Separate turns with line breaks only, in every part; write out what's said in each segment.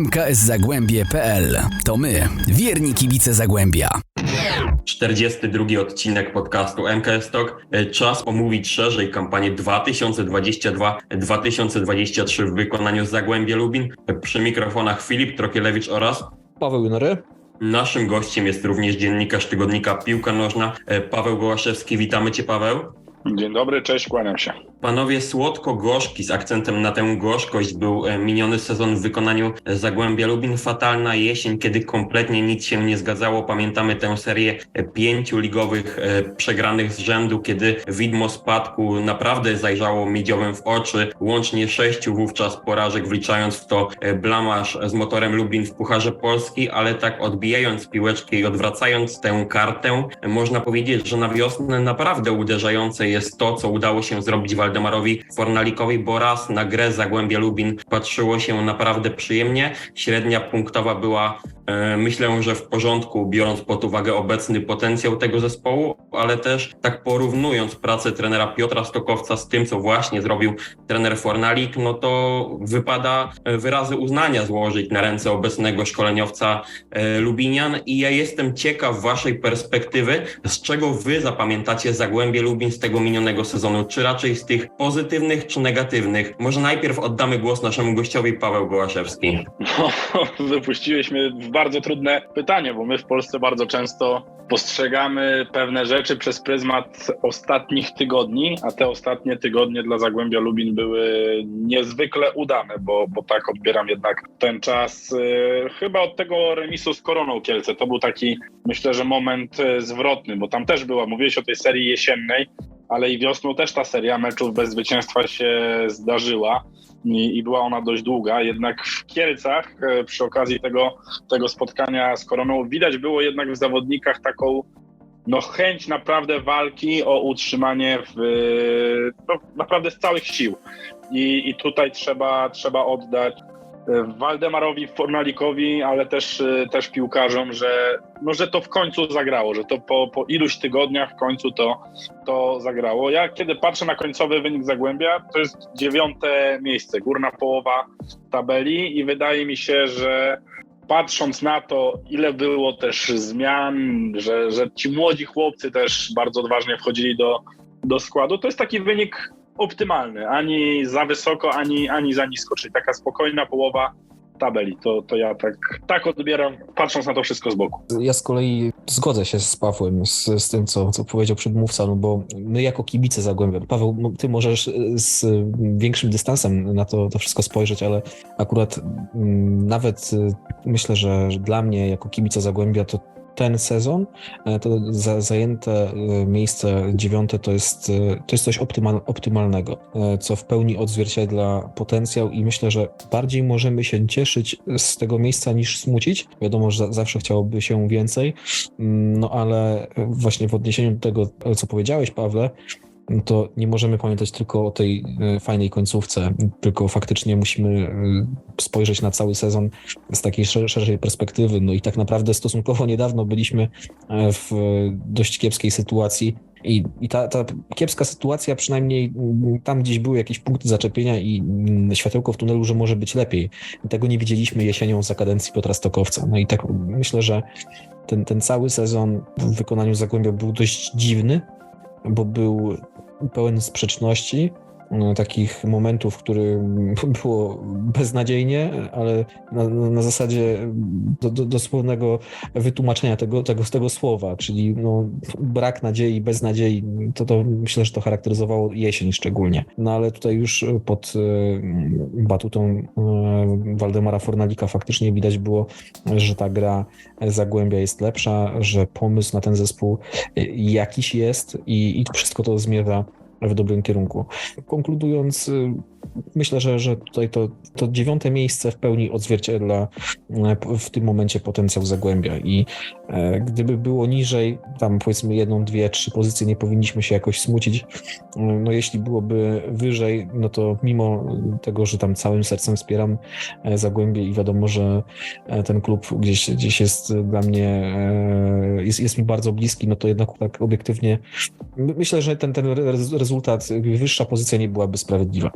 MKS Zagłębie.pl To my, wierni kibice Zagłębia.
42 odcinek podcastu MKS Talk. E, Czas omówić szerzej kampanię 2022-2023 w wykonaniu Zagłębia Lubin. E, Przy mikrofonach Filip Trokielewicz oraz
Paweł Junery.
naszym gościem jest również dziennikarz tygodnika Piłka Nożna e, Paweł Gołaszewski. Witamy Cię Paweł.
Dzień dobry, cześć, kłaniam się.
Panowie słodko-gorzki z akcentem na tę gorzkość był e, miniony sezon w wykonaniu Zagłębia Lubin. Fatalna jesień, kiedy kompletnie nic się nie zgadzało. Pamiętamy tę serię e, pięciu ligowych e, przegranych z rzędu, kiedy widmo spadku naprawdę zajrzało miedziowym w oczy. Łącznie sześciu wówczas porażek, wliczając w to e, blamaż z motorem Lublin w Pucharze Polski, ale tak odbijając piłeczkę i odwracając tę kartę, e, można powiedzieć, że na wiosnę naprawdę uderzające jest to, co udało się zrobić Waldemarowi Fornalikowi, bo raz na grę Zagłębia Lubin patrzyło się naprawdę przyjemnie. Średnia punktowa była e, myślę, że w porządku, biorąc pod uwagę obecny potencjał tego zespołu, ale też tak porównując pracę trenera Piotra Stokowca z tym, co właśnie zrobił trener Fornalik, no to wypada e, wyrazy uznania złożyć na ręce obecnego szkoleniowca e, Lubinian i ja jestem ciekaw waszej perspektywy, z czego wy zapamiętacie Zagłębie Lubin z tego minionego sezonu, czy raczej z tych pozytywnych, czy negatywnych. Może najpierw oddamy głos naszemu gościowi Paweł Gołaszewski.
No, wypuściłeś mnie w bardzo trudne pytanie, bo my w Polsce bardzo często postrzegamy pewne rzeczy przez pryzmat ostatnich tygodni, a te ostatnie tygodnie dla Zagłębia Lubin były niezwykle udane, bo, bo tak odbieram jednak ten czas. y, chyba od tego remisu z Koroną Kielce. To był taki, myślę, że moment y, zwrotny, bo tam też była, mówiłeś o tej serii jesiennej, ale i wiosną też ta seria meczów bez zwycięstwa się zdarzyła i, i była ona dość długa. Jednak w Kielcach e, przy okazji tego, tego spotkania z Koroną widać było jednak w zawodnikach taką no, chęć naprawdę walki o utrzymanie w, no, naprawdę z całych sił. I, i tutaj trzeba, trzeba oddać Waldemarowi Fornalikowi, ale też, e, też piłkarzom, że, no, że to w końcu zagrało, że to po, po iluś tygodniach w końcu to, to zagrało. Ja kiedy patrzę na końcowy wynik Zagłębia, to jest dziewiąte miejsce, górna połowa tabeli i wydaje mi się, że patrząc na to, ile było też zmian, że, że ci młodzi chłopcy też bardzo odważnie wchodzili do, do składu, to jest taki wynik optymalny. Ani za wysoko, ani, ani za nisko, czyli taka spokojna połowa tabeli. To, to ja tak, tak odbieram, patrząc na to wszystko z boku.
Ja z kolei zgodzę się z Pawłem, z, z tym, co, co powiedział przedmówca, no bo my jako kibice Zagłębia, Paweł, ty możesz y, z większym dystansem na to, to wszystko spojrzeć, ale akurat mm, nawet y, myślę, że dla mnie jako kibica Zagłębia to ten sezon, e, to za, zajęte e, miejsce dziewiąte to jest, e, to jest coś optymal, optymalnego, co w pełni odzwierciedla potencjał i myślę, że bardziej możemy się cieszyć z tego miejsca niż smucić. Wiadomo, że za- zawsze chciałoby się więcej, mm, no ale właśnie w odniesieniu do tego, co powiedziałeś, Pawle, to nie możemy pamiętać tylko o tej e, fajnej końcówce, tylko faktycznie musimy e, spojrzeć na cały sezon z takiej szer- szerszej perspektywy. No i tak naprawdę stosunkowo niedawno byliśmy e, w dość kiepskiej sytuacji. I, i ta, ta kiepska sytuacja, przynajmniej mm, tam gdzieś były jakieś punkty zaczepienia i mm, światełko w tunelu, że może być lepiej. Tego nie widzieliśmy jesienią za kadencji Piotra Stokowca. No i tak myślę, że ten, ten cały sezon w wykonaniu Zagłębia był dość dziwny, bo był pełen sprzeczności, no, takich momentów, w których było beznadziejnie, ale na, na zasadzie do, do, dosłownego wytłumaczenia tego, tego, tego słowa, czyli no, brak nadziei, beznadziei, to, to myślę, że to charakteryzowało jesień szczególnie. No ale tutaj już pod e, batutą e, Waldemara Fornalika faktycznie widać było, że ta gra Zagłębia jest lepsza, że pomysł na ten zespół e, jakiś jest i, i wszystko to zmierza w dobrym kierunku. Konkludując, y, myślę, że, że tutaj to, to dziewiąte miejsce w pełni odzwierciedla e, w tym momencie potencjał Zagłębia i e, gdyby było niżej, tam powiedzmy jedną, dwie, trzy pozycje, nie powinniśmy się jakoś smucić. E, No jeśli byłoby wyżej, no to mimo tego, że tam całym sercem wspieram Zagłębie i wiadomo, że ten klub gdzieś, gdzieś jest dla mnie, jest, jest mi bardzo bliski, no to jednak tak obiektywnie my- myślę, że ten, ten rez- rezultat, wyższa pozycja nie byłaby sprawiedliwa.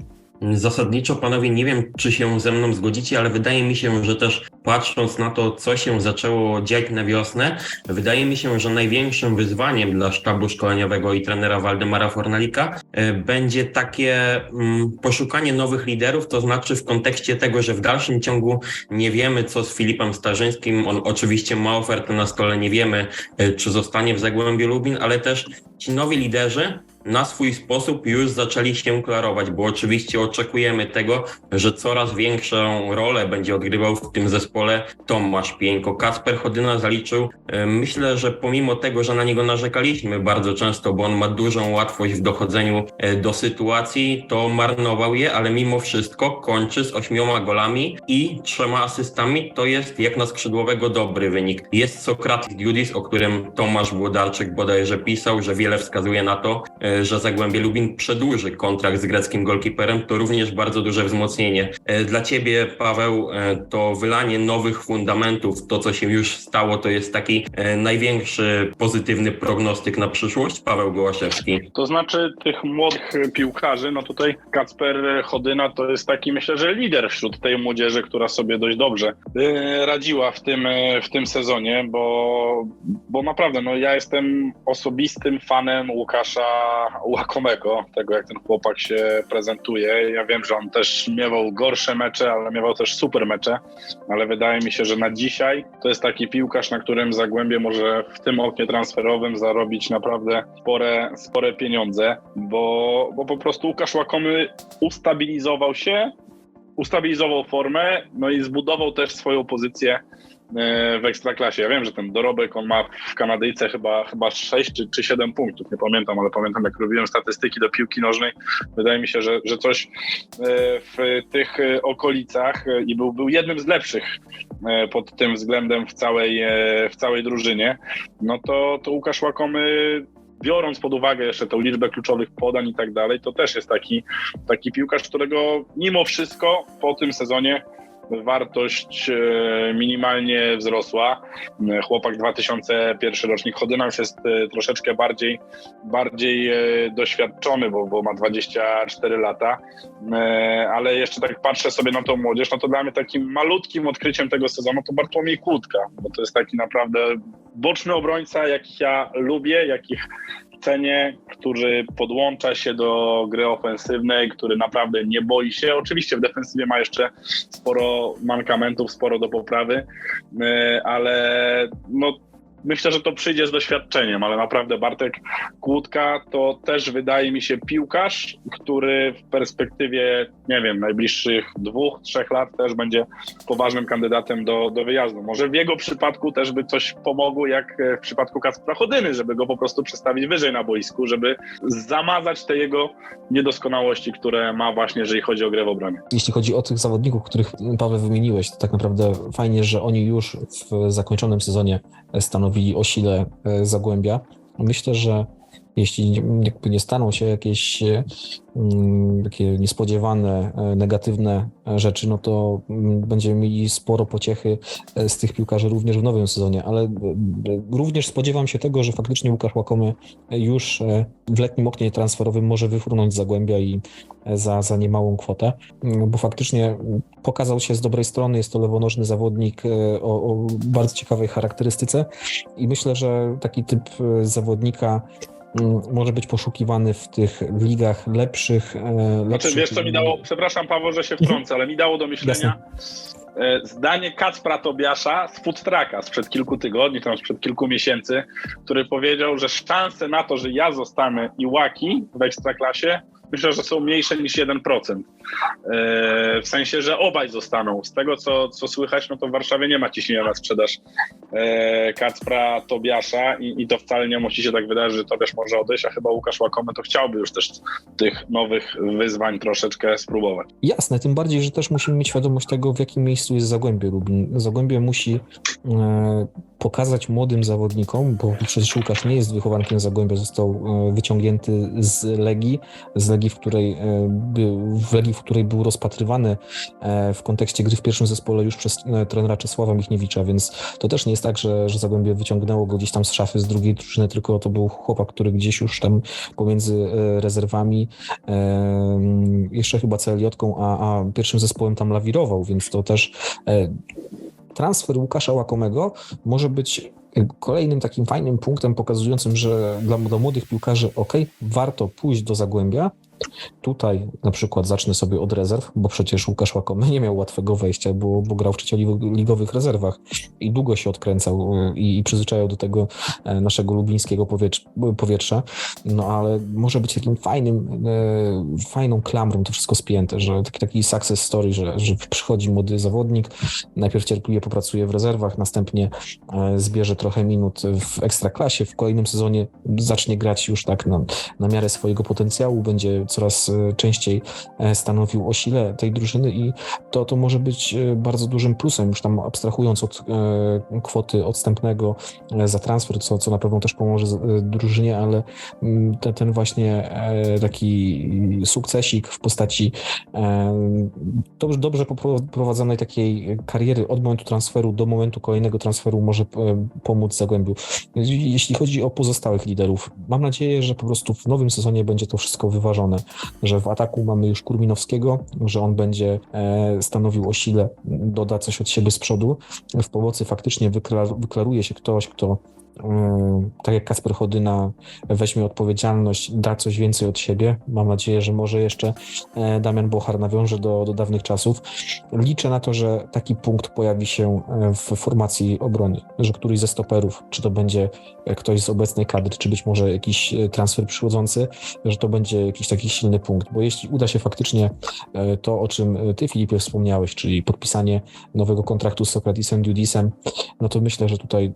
Zasadniczo, panowie, nie wiem, czy się ze mną zgodzicie, ale wydaje mi się, że też patrząc na to, co się zaczęło dziać na wiosnę, wydaje mi się, że największym wyzwaniem dla sztabu szkoleniowego i trenera Waldemara Fornalika e, będzie takie mm, poszukanie nowych liderów, to znaczy w kontekście tego, że w dalszym ciągu nie wiemy, co z Filipem Starzyńskim. On oczywiście ma ofertę na stole, nie wiemy, e, czy zostanie w Zagłębiu Lubin, ale też ci nowi liderzy na swój sposób już zaczęli się klarować, bo oczywiście oczekujemy tego, że coraz większą rolę będzie odgrywał w tym zespole Tomasz Pieńko. Kasper Chodyna zaliczył, e, myślę, że pomimo tego, że na niego narzekaliśmy bardzo często, bo on ma dużą łatwość w dochodzeniu e, do sytuacji, to marnował je, ale mimo wszystko kończy z ośmioma golami i trzema asystami. To jest jak na skrzydłowego dobry wynik. Jest Sokrates Judis, o którym Tomasz Włodarczyk bodajże pisał, że wiele wskazuje na to, e, że Zagłębie Lubin przedłuży kontrakt z greckim golkiperem. To również bardzo duże wzmocnienie. E, Dla ciebie, Paweł, e, to wylanie nowych fundamentów, to co się już stało, to jest taki e, największy pozytywny prognostyk na przyszłość. Paweł Gołaszewski.
To znaczy tych młodych piłkarzy, no tutaj Kacper Chodyna to jest taki myślę, że lider wśród tej młodzieży, która sobie dość dobrze radziła w tym, w tym sezonie, bo, bo naprawdę no ja jestem osobistym fanem Łukasza Łakomego, tego jak ten chłopak się prezentuje. Ja wiem, że on też miewał gorsze mecze, ale miewał też super mecze, ale wydaje mi się, że na dzisiaj to jest taki piłkarz, na którym Zagłębie może w tym oknie transferowym zarobić naprawdę spore, spore pieniądze, bo, bo po prostu Łukasz Łakomy ustabilizował się, ustabilizował formę, no i zbudował też swoją pozycję w ekstraklasie. Ja wiem, że ten dorobek on ma w Kanadyjce chyba, chyba 6 czy, czy 7 punktów, nie pamiętam, ale pamiętam jak robiłem statystyki do piłki nożnej, wydaje mi się, że, że coś e, w tych e, okolicach e, i był, był jednym z lepszych e, pod tym względem w całej, e, w całej drużynie, no to, to Łukasz Łakomy biorąc pod uwagę jeszcze tą liczbę kluczowych podań i tak dalej, to też jest taki, taki piłkarz, którego mimo wszystko po tym sezonie wartość e, minimalnie wzrosła. E, Chłopak 2001 rocznik Chodyna już jest troszeczkę bardziej, bardziej e, doświadczony, bo, bo ma 24 lata, ale jeszcze tak patrzę sobie na tą młodzież, no to dla mnie takim malutkim odkryciem tego sezonu to Bartłomiej Kłódka, bo to jest taki naprawdę boczny obrońca, jakich ja lubię, jakich który podłącza się do gry ofensywnej, który naprawdę nie boi się. Oczywiście w defensywie ma jeszcze sporo mankamentów, sporo do poprawy, e, ale no myślę, że to przyjdzie z doświadczeniem, ale naprawdę Bartek Kłódka to też wydaje mi się piłkarz, który w perspektywie, nie wiem, najbliższych dwóch, trzech lat też będzie poważnym kandydatem do, do wyjazdu. Może w jego przypadku też by coś pomogło, jak w przypadku Kacpra Chodyny, żeby go po prostu przestawić wyżej na boisku, żeby zamazać te jego niedoskonałości, które ma właśnie, jeżeli chodzi o grę w obronie.
Jeśli chodzi o tych zawodników, których Paweł wymieniłeś, to tak naprawdę fajnie, że oni już w zakończonym sezonie stanowili o sile e, Zagłębia. Myślę, że jeśli nie staną się jakieś e, mm, takie niespodziewane, e, negatywne rzeczy, no to mm, będziemy mieli sporo pociechy e, z tych piłkarzy również w nowym sezonie, ale e, również spodziewam się tego, że faktycznie Łukasz Łakomy już e, w letnim oknie transferowym może wyfrunąć z Zagłębia i e, za, za niemałą kwotę, mm, bo faktycznie pokazał się z dobrej strony, jest to lewonożny zawodnik e, o, o bardzo ciekawej charakterystyce. I myślę, że taki typ e, zawodnika może być poszukiwany w tych ligach lepszych. e,
Znaczy,
lepszych
wiesz co mi dało, przepraszam Paweł, że się wtrącę, ale mi dało do myślenia e, zdanie Kacpra Tobiasza z Food Trucka sprzed kilku tygodni, tam sprzed kilku miesięcy, który powiedział, że szanse na to, że ja zostanę Iłaki w Ekstraklasie, myślę, że są mniejsze niż 1%. E, w sensie, że obaj zostaną. Z tego, co, co słychać, no to w Warszawie nie ma ciśnienia na sprzedaż e, Kacpra Tobiasza i, i to wcale nie musi się tak wydarzyć, że Tobiasz może odejść, a chyba Łukasz Łakomy to chciałby już też tych nowych wyzwań troszeczkę spróbować.
Jasne, tym bardziej, że też musimy mieć świadomość tego, w jakim miejscu jest Zagłębie Lubin. Zagłębie musi e, pokazać młodym zawodnikom, bo przecież Łukasz nie jest wychowankiem Zagłębia, został wyciągnięty z Legii, z Legii, w której był, w Legii, w której był rozpatrywany e, w kontekście gry w pierwszym zespole już przez e, trenera Czesława Michniewicza, więc to też nie jest tak, że, że Zagłębie wyciągnęło go gdzieś tam z szafy z drugiej drużyny, tylko to był chłopak, który gdzieś już tam pomiędzy rezerwami jeszcze chyba CLJ-ką, a, a pierwszym zespołem tam lawirował, więc to też transfer Łukasza Łakomego może być kolejnym takim fajnym punktem pokazującym, że dla, dla młodych piłkarzy, ok, warto pójść do Zagłębia, Tutaj na przykład zacznę sobie od rezerw, bo przecież Łukasz Łakomy nie miał łatwego wejścia, bo, bo grał w trzecioligowych rezerwach i długo się odkręcał y, i, i przyzwyczajał do tego e, naszego lubińskiego powietrza. No ale może być takim fajnym, e, fajną klamrą to wszystko spięte, że taki, taki success story, że, że przychodzi młody zawodnik, najpierw cierpliwie popracuje w rezerwach, następnie e, zbierze trochę minut w ekstraklasie, w kolejnym sezonie zacznie grać już tak na, na miarę swojego potencjału, będzie coraz e, częściej e, stanowił o sile tej drużyny i to, to może być e, bardzo dużym plusem, już tam abstrahując od kwoty odstępnego za transfer, co, co na pewno też pomoże drużynie, ale mm, ten, ten właśnie taki sukcesik w postaci dobrze, dobrze poprowadzonej takiej kariery od momentu transferu do momentu kolejnego transferu może pomóc Zagłębiu. Jeśli chodzi o pozostałych liderów, mam nadzieję, że po prostu w nowym sezonie będzie to wszystko wyważone że w ataku mamy już Kurminowskiego, że on będzie e, stanowił o sile, doda coś od siebie z przodu. W pomocy faktycznie wyklaruje się ktoś, kto tak jak Kasper Chodyna weźmie odpowiedzialność, da coś więcej od siebie. Mam nadzieję, że może jeszcze e, Damian Bochar nawiąże do, do dawnych czasów. Liczę na to, że taki punkt pojawi się e, w formacji obrony, że któryś ze stoperów, czy to będzie e, ktoś z obecnej kadry, czy być może jakiś transfer przychodzący, że to będzie jakiś taki silny punkt, bo jeśli uda się faktycznie to, o czym ty Filipie wspomniałeś, czyli podpisanie nowego kontraktu z Sokratesem Dudisem, no to myślę, że tutaj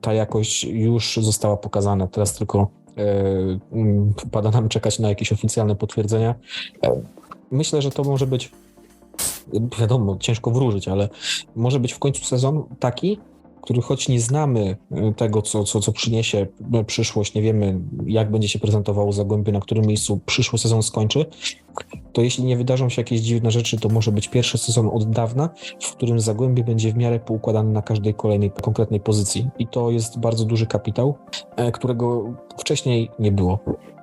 ta jakość jakość już została pokazana. Teraz tylko e, pada nam czekać na jakieś oficjalne potwierdzenia. E, myślę, że to może być, wiadomo, ciężko wróżyć, ale może być w końcu sezon taki, który choć nie znamy e, tego, co, co, co przyniesie przyszłość, nie wiemy, jak będzie się prezentowało Zagłębie, na którym miejscu przyszły sezon skończy, to jeśli nie wydarzą się jakieś dziwne rzeczy, to może być pierwszy sezon od dawna, w którym Zagłębie będzie w miarę poukładane na każdej kolejnej konkretnej pozycji. I to jest bardzo duży kapitał, e, którego wcześniej nie było.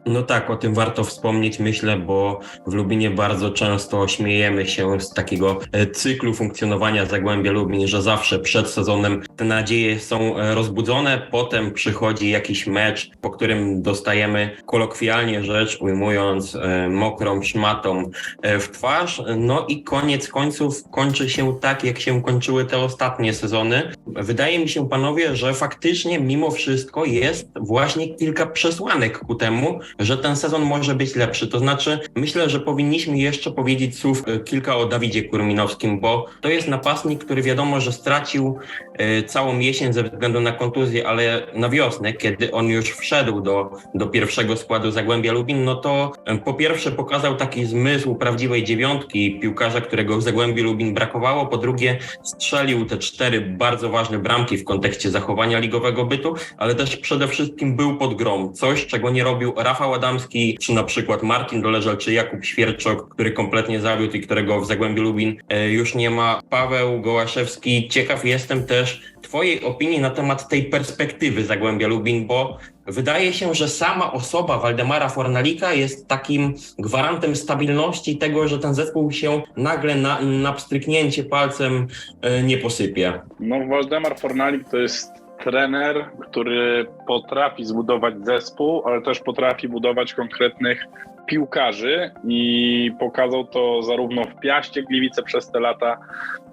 No tak, o tym warto wspomnieć, myślę, bo w Lubinie bardzo często śmiejemy się z takiego e, cyklu funkcjonowania Zagłębia Lubin, że zawsze przed sezonem te nadzieje są e, rozbudzone, potem przychodzi jakiś mecz, po którym dostajemy kolokwialnie rzecz ujmując mokrą szmatą w twarz, no i koniec końców kończy się tak, jak się kończyły te ostatnie sezony. Wydaje mi się, panowie, że faktycznie mimo wszystko jest właśnie kilka przesłanek ku temu, że ten sezon może być lepszy. To znaczy, myślę, że powinniśmy jeszcze powiedzieć słów e, kilka o Dawidzie Kurminowskim, bo to jest napastnik, który wiadomo, że stracił e, całą jesień ze względu na kontuzję, ale na wiosnę, kiedy on już wszedł do, do pierwszego składu Zagłębia Lubin, no to e, po pierwsze pokazał taki zmysł prawdziwej dziewiątki piłkarza, którego w Zagłębiu Lubin brakowało, po drugie strzelił te cztery bardzo ważne bramki w kontekście zachowania ligowego bytu, ale też przede wszystkim był pod grom, coś czego nie robił Rafał Rafał Adamski, czy na przykład Martin Doleżal, czy Jakub Świerczok, który kompletnie zawiódł i którego w Zagłębiu Lubin e, już nie ma. Paweł Gołaszewski. Ciekaw jestem też Twojej opinii na temat tej perspektywy Zagłębia Lubin, bo wydaje się, że sama osoba Waldemara Fornalika jest takim gwarantem stabilności tego, że ten zespół się nagle na, na pstryknięcie palcem e, nie posypie.
No, Waldemar Fornalik to jest trener, który potrafi zbudować zespół, ale też potrafi budować konkretnych piłkarzy i pokazał to zarówno Piaście Gliwice przez te lata,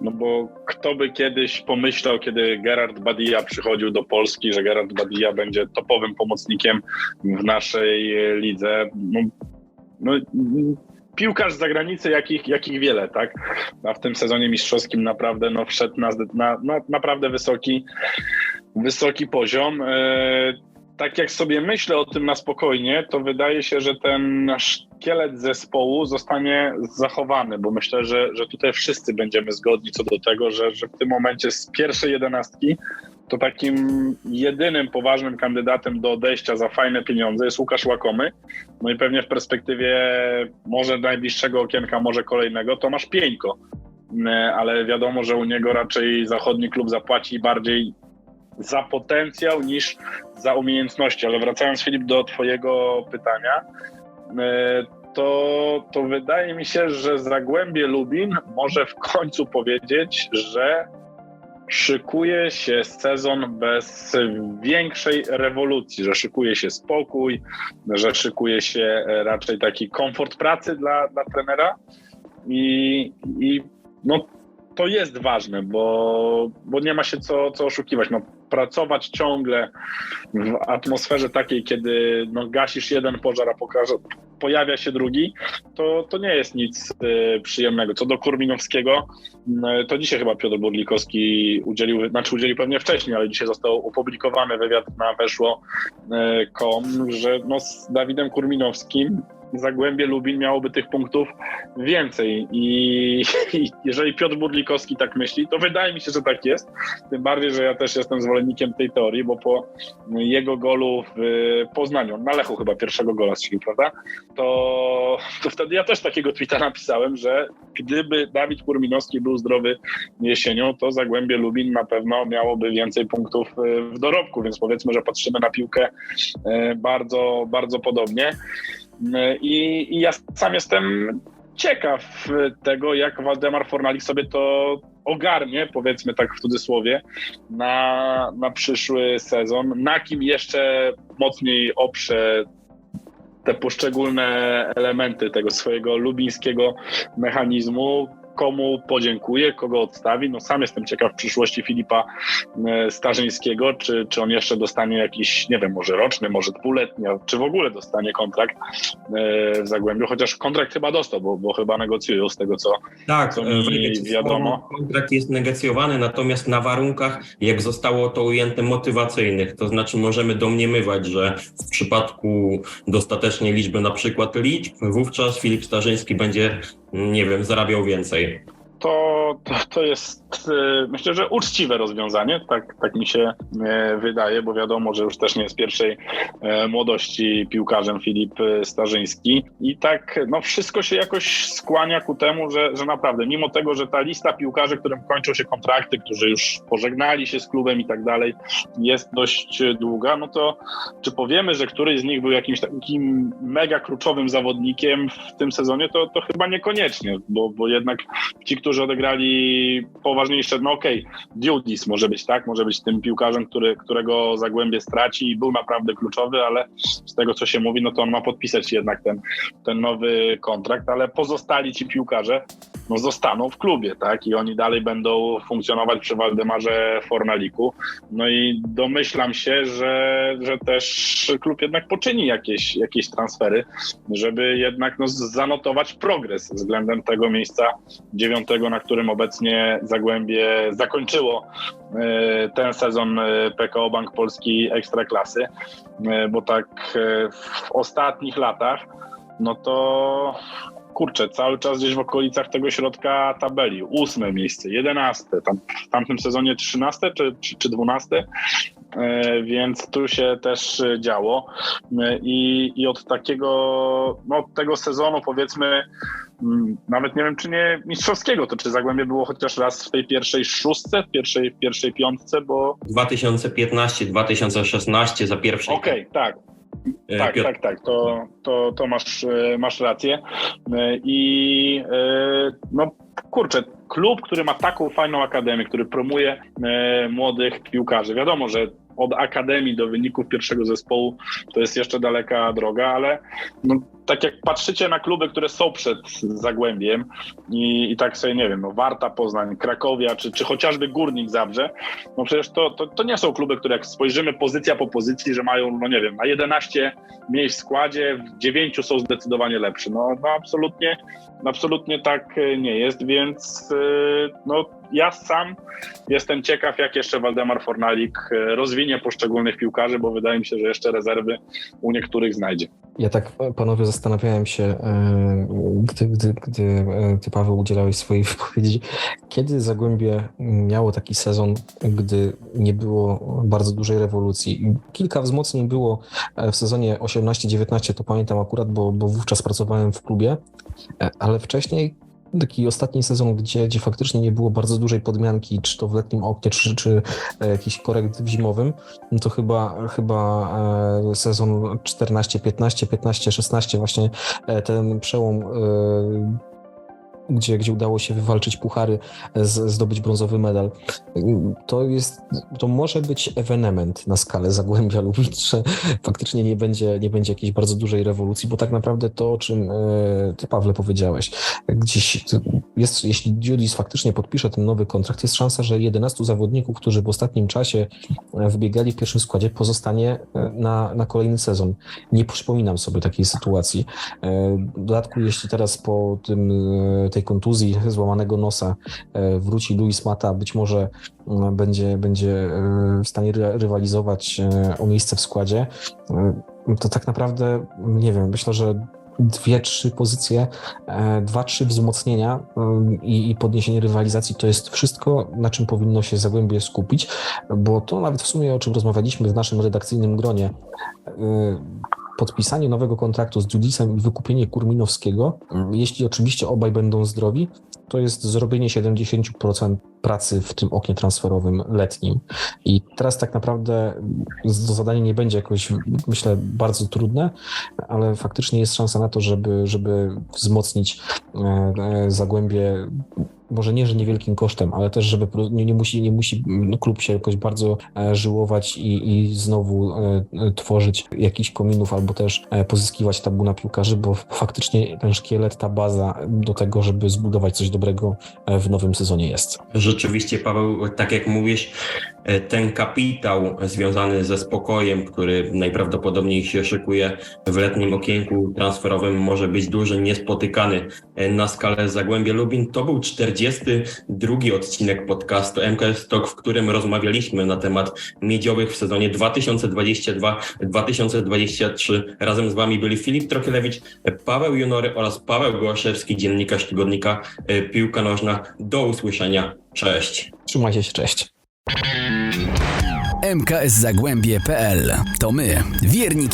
no bo kto by kiedyś pomyślał, kiedy Gerard Badia przychodził do Polski, że Gerard Badia będzie topowym pomocnikiem w naszej lidze. No, no, piłkarz z zagranicy, jakich, jakich wiele, tak? A w tym sezonie mistrzowskim naprawdę no, wszedł na, na, na naprawdę wysoki wysoki poziom. Tak jak sobie myślę o tym na spokojnie, to wydaje się, że ten szkielet zespołu zostanie zachowany, bo myślę, że, że tutaj wszyscy będziemy zgodni co do tego, że, że w tym momencie z pierwszej jedenastki to takim jedynym poważnym kandydatem do odejścia za fajne pieniądze jest Łukasz Łakomy. No i pewnie w perspektywie może najbliższego okienka, może kolejnego, Tomasz Pieńko. E, ale wiadomo, że u niego raczej zachodni klub zapłaci bardziej za potencjał niż za umiejętności. Ale wracając, Filip, do Twojego pytania, e, to, to wydaje mi się, że Zagłębie Lubin może w końcu powiedzieć, że szykuje się sezon bez większej rewolucji, że szykuje się spokój, że szykuje się raczej taki komfort pracy dla, dla trenera i, i no, to jest ważne, bo, bo nie ma się co, co oszukiwać. No, pracować ciągle w atmosferze takiej, kiedy no, gasisz jeden pożar, a pokaże, pojawia się drugi, to, to nie jest nic y, przyjemnego. Co do Kurminowskiego, y, to dzisiaj chyba Piotr Burlikowski udzielił, znaczy udzielił pewnie wcześniej, ale dzisiaj został opublikowany wywiad na weszło.com, y, że no, z Dawidem Kurminowskim Zagłębie Lubin miałoby tych punktów więcej I, I, jeżeli Piotr Burlikowski tak myśli, to wydaje mi się, że tak jest. Tym bardziej, że ja też jestem zwolennikiem tej teorii, bo po jego golu w Poznaniu, na Lechu chyba pierwszego gola strzelił, prawda? To, to wtedy ja też takiego tweeta napisałem, że gdyby Dawid Kurminowski był zdrowy jesienią, to Zagłębie Lubin na pewno miałoby więcej punktów w dorobku, więc powiedzmy, że patrzymy na piłkę e, bardzo, bardzo podobnie. I, I, ja sam jestem ciekaw tego, jak Waldemar Fornalik sobie to ogarnie, powiedzmy tak w cudzysłowie, na, na przyszły sezon. Na kim jeszcze mocniej oprze te poszczególne elementy tego swojego lubińskiego mechanizmu, komu podziękuję, kogo odstawi. No sam jestem ciekaw przyszłości Filipa e, Starzyńskiego, czy, czy on jeszcze dostanie jakiś, nie wiem, może roczny, może dwuletni, czy w ogóle dostanie kontrakt e, w Zagłębiu, chociaż kontrakt chyba dostał, bo, bo chyba negocjują z tego, co,
tak,
co mi wiadomo.
Kontrakt jest negocjowany, natomiast na warunkach, jak zostało to ujęte, motywacyjnych, to znaczy możemy domniemywać, że w przypadku dostatecznej liczby na przykład liczb, wówczas Filip Starzyński będzie nie wiem, zarabiał więcej.
To, to, to jest Y, myślę, że uczciwe rozwiązanie, tak, tak mi się e, wydaje, bo wiadomo, że już też nie jest pierwszej e, młodości piłkarzem Filip e, Starzyński. I tak no wszystko się jakoś skłania ku temu, że, że naprawdę, mimo tego, że ta lista piłkarzy, którym kończą się kontrakty, którzy już pożegnali się z klubem i tak dalej, jest dość długa, no to czy powiemy, że któryś z nich był jakimś takim mega kluczowym zawodnikiem w tym sezonie, to, to chyba niekoniecznie, bo, bo jednak ci, którzy odegrali poważnie poważniejsze, no okej, okay, Diudis może być, tak, może być tym piłkarzem, który, którego Zagłębie straci i był naprawdę kluczowy, ale z tego, co się mówi, no to on ma podpisać jednak ten, ten nowy kontrakt, ale pozostali ci piłkarze, no zostaną w klubie, tak, i oni dalej będą funkcjonować przy Waldemarze Fornaliku, no i domyślam się, że, że też klub jednak poczyni jakieś, jakieś transfery, żeby jednak no, zanotować progres względem tego miejsca dziewiątego, na którym obecnie Zagłębie zakończyło e, ten sezon e, PKO Bank Polski Ekstraklasy, e, bo tak w ostatnich latach, no to kurczę, cały czas gdzieś w okolicach tego środka tabeli. Ósme miejsce, jedenaste, tam, w tamtym sezonie trzynaste czy, czy, czy dwunaste, więc tu się też działo. I, I od takiego, no, od tego sezonu powiedzmy Mm, nawet nie wiem, czy nie mistrzowskiego, to czy Zagłębie było chociaż raz w tej pierwszej szóstce, w pierwszej, pierwszej piątce, bo...
2015-2016 za pierwszej.
Okej, okay, tak. E, tak, Piotr... tak, tak, to, to, to masz, e, masz rację. E, I no kurczę, klub, który ma taką fajną akademię, który promuje młodych piłkarzy. Wiadomo, że od akademii do wyników pierwszego zespołu to jest jeszcze daleka droga, ale no, tak jak patrzycie na kluby, które są przed Zagłębiem i, i tak sobie, nie wiem, no Warta Poznań, Krakowia, czy, czy chociażby Górnik Zabrze, no przecież to, to, to nie są kluby, które jak spojrzymy pozycja po pozycji, że mają, no nie wiem, na 11 miejsc w składzie, w 9 są zdecydowanie lepsze. No, no absolutnie, absolutnie tak nie jest, więc no ja sam jestem ciekaw, jak jeszcze Waldemar Fornalik e, rozwinie poszczególnych piłkarzy, bo wydaje mi się, że jeszcze rezerwy u niektórych znajdzie.
Ja tak, e, panowie, zastanawiałem się, e, gdy, gdy, gdy e, ty, Paweł, udzielałeś swojej wypowiedzi, kiedy Zagłębie miało taki sezon, gdy nie było bardzo dużej rewolucji. Kilka wzmocnień było w sezonie 18-19, to pamiętam akurat, bo, bo wówczas pracowałem w klubie, ale wcześniej taki ostatni sezon, gdzie, gdzie faktycznie nie było bardzo dużej podmianki, czy to w letnim oknie, czy, czy e, jakiś korekt w zimowym, no to chyba, chyba e, sezon 14-15, 15-16, właśnie e, ten przełom, gdzie, gdzie udało się wywalczyć puchary, z, zdobyć brązowy medal. To jest, to może być ewenement na skalę Zagłębia Lubin, że faktycznie nie będzie, nie będzie jakiejś bardzo dużej rewolucji, bo tak naprawdę to, o czym e, ty, Pawle, powiedziałeś, gdzieś jest, jeśli Judis faktycznie podpisze ten nowy kontrakt, jest szansa, że 11 zawodników, którzy w ostatnim czasie wybiegali w pierwszym składzie, pozostanie e, na, na kolejny sezon. Nie przypominam sobie takiej sytuacji. E, W dodatku, jeśli teraz po tym, e, tej kontuzji złamanego nosa e, wróci Luis Mata, być może m, będzie, będzie e, w stanie ry- rywalizować e, o miejsce w składzie, e, to tak naprawdę, nie wiem, myślę, że dwie, trzy pozycje, e, dwa, trzy wzmocnienia e, i, podniesienie rywalizacji to jest wszystko, na czym powinno się Zagłębie skupić, bo to nawet w sumie o czym rozmawialiśmy w naszym redakcyjnym gronie, e, podpisanie nowego kontraktu z Judisem i wykupienie Kurminowskiego, jeśli oczywiście obaj będą zdrowi, to jest zrobienie 70% pracy w tym oknie transferowym letnim. I teraz tak naprawdę to zadanie nie będzie jakoś, myślę, bardzo trudne, ale faktycznie jest szansa na to, żeby, żeby wzmocnić e, e, Zagłębie może nie, że niewielkim kosztem, ale też, żeby nie, nie, musi, nie musi klub się jakoś bardzo e, żyłować i, i znowu tworzyć jakichś kominów albo też pozyskiwać tabu na piłkarzy, bo faktycznie ten szkielet, ta baza do tego, żeby zbudować coś dobrego e, w nowym sezonie jest.
Rzeczywiście, Paweł, tak jak mówisz, e, ten kapitał związany ze spokojem, który najprawdopodobniej się szykuje w letnim okienku transferowym, może być duży, niespotykany e, na skalę Zagłębia Lubin. To był 42 odcinek podcastu MKS Talk, w którym rozmawialiśmy na temat miedziowych w sezonie 2022-2023. Razem z Wami byli Filip Trokielewicz, Paweł Junory oraz Paweł Gołaszewski, dziennikarz tygodnika Piłka Nożna. Do usłyszenia. Cześć.
Trzymajcie się, cześć.
mkszagłębie.pl To my, wierni.